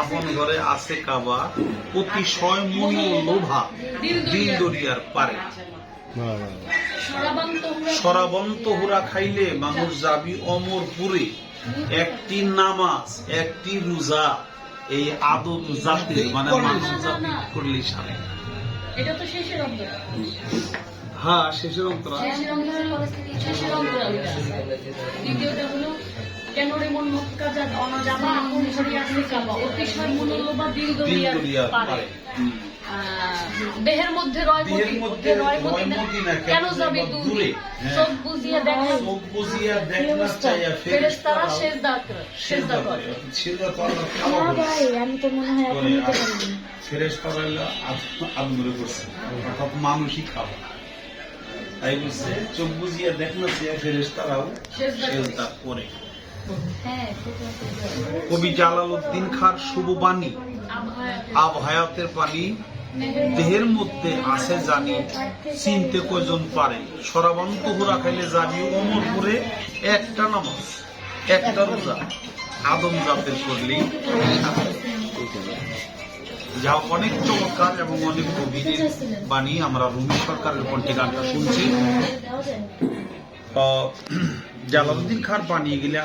আপন ঘরে আছে কাবা অতিশয় মনি লোভা দিল দরিয়ার পারে। সরাবন্ত হুরা খাইলে মানুষ যাবি অমরপুরে। একটি নামাজ একটি রোজা এই আদম জাতির মানে মানুষ জাতি করলে সারে। এটা তো শেষের অন্তর। হ্যাঁ শেষের অন্তরা। শেষের অন্তর শেষের অন্তর। দ্বিতীয়টা হলো মন মক্কা আপন কাবা অতিশয় দিল পারে। দেহের মধ্যে রয় রয় কেন যাবে দূরে? দূরে? হ্যাঁ। চোখ বুঝিয়ে দেখা চোখ বুজিয়া দেখনা চাইয়া ফেরেশতারা সেজদা করে। সেজদা করে সেজদা আমি তো মনে হয়। ফেরেশতারা আদমরে করছে। মানুষই খাওয়া তাই বলছে চোখ বুঝিয়া দেখনা চাইয়া ফেরেশতারাও সেজদা করে। কবি জালালউদ্দিন খার শুভ বাণী। আবহাওয়া আব হায়াতের পানি দেহের মধ্যে আছে জানি, চিনতে কজন পারে। সরাবন্ত হুরা খাইলে জানি অমরপুরে একটা নামাজ, একটা রোজা। আদম জাতের করলেই যা অনেক চমৎকার এবং অনেক গভীর বাণী আমরা রুমি সরকারের কণ্ঠে গানটা শুনছি। দেওয়া যায় না। আহ, খার বানিয়ে গেলা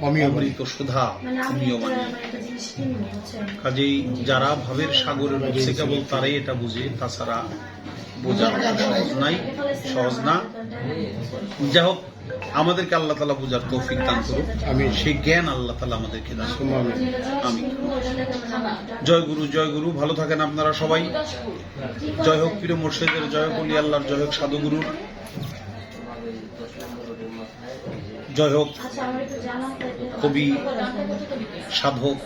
অমৃত সুধা মানে বানিয়ে মানে। বুঝছেন? কাজেই যারা ভাবের সাগরের উঠছে কেবল তারাই এটা বুঝে তাছাড়া বোঝা সহজ নাই সহজ না। যাই হোক আমাদেরকে আল্লাহ তালা বোঝার তৌফিক দান করুক। আমি সেই জ্ঞান আল্লাহ তালা আমাদেরকে দান আমি জয় গুরু জয় গুরু। ভালো থাকেন আপনারা সবাই। জয় হোক প্রিয় মোর্শেদের জয় হোক আল্লাহর জয় হোক সাধু গুরুর জয় হোক আচ্ছা। কবি সাধক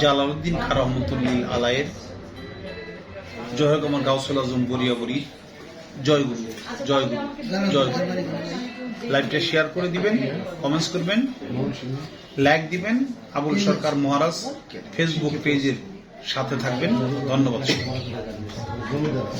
জালালউদ্দিন খান রহমতুল্লিল আলায়ের জয় হোক আমার গাউসুল আজম বরিয়াবরি জয় গুরু জয় গুরু জয় গুরু। লাইভটা শেয়ার করে দিবেন কমেন্টস করবেন লাইক দিবেন। আবুল সরকার মহারাজ ফেসবুক পেজের সাথে থাকবেন। ধন্যবাদ।